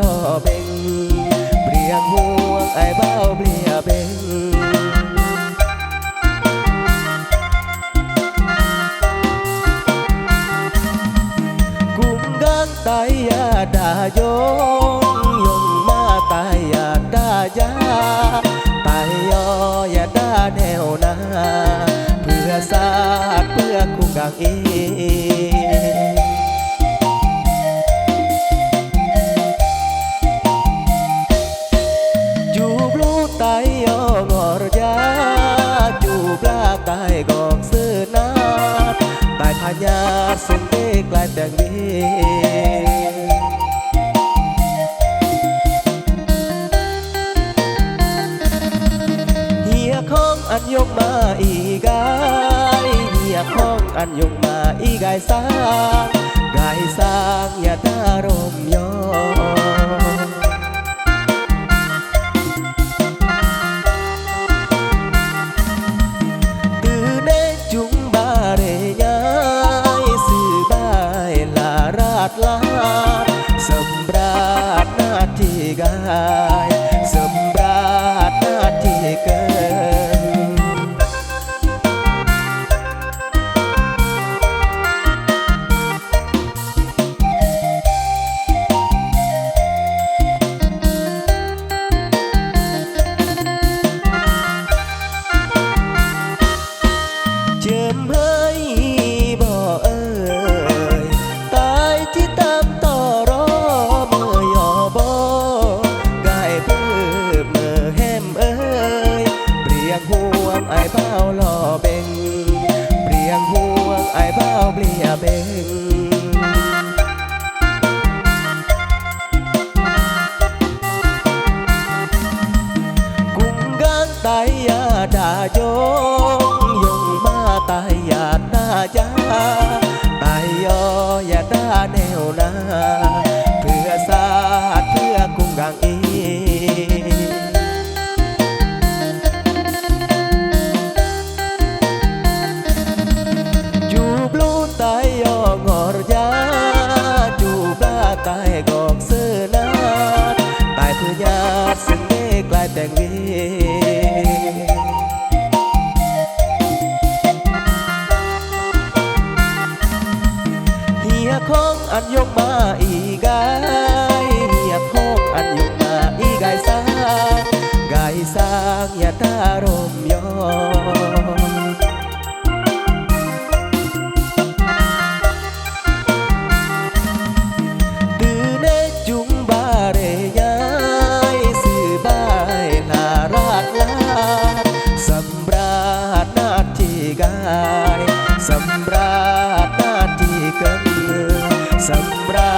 ล่อเบ่งเปลี่ยงห่วงไอ้เบ้าเปลี่ยเบ่งกุมกันตายยาดาโยงยงมาตายยาดายาตายยอยาดาแนวนาเพื่อสากเพื่อคู่กังเองายพญาสุนเดกลายแต่งดีเฮียของอันยกมาอีกายเฮียของอันยกมาอีกายสร้างกายสร้างอย่าตารมยอ ดลา ที่ตามต่อรอเมื่อยอบ่กายเพิ่มเมื่อแฮมเอ้ยเปรียงห่วงไอ้เบ้าล่อเบ่งเปรียงห่วงไอ้เบ้าเปลี่ยเบ่ง cùng gan tay ya đà yong อันยกมาอีกา nossas brasas.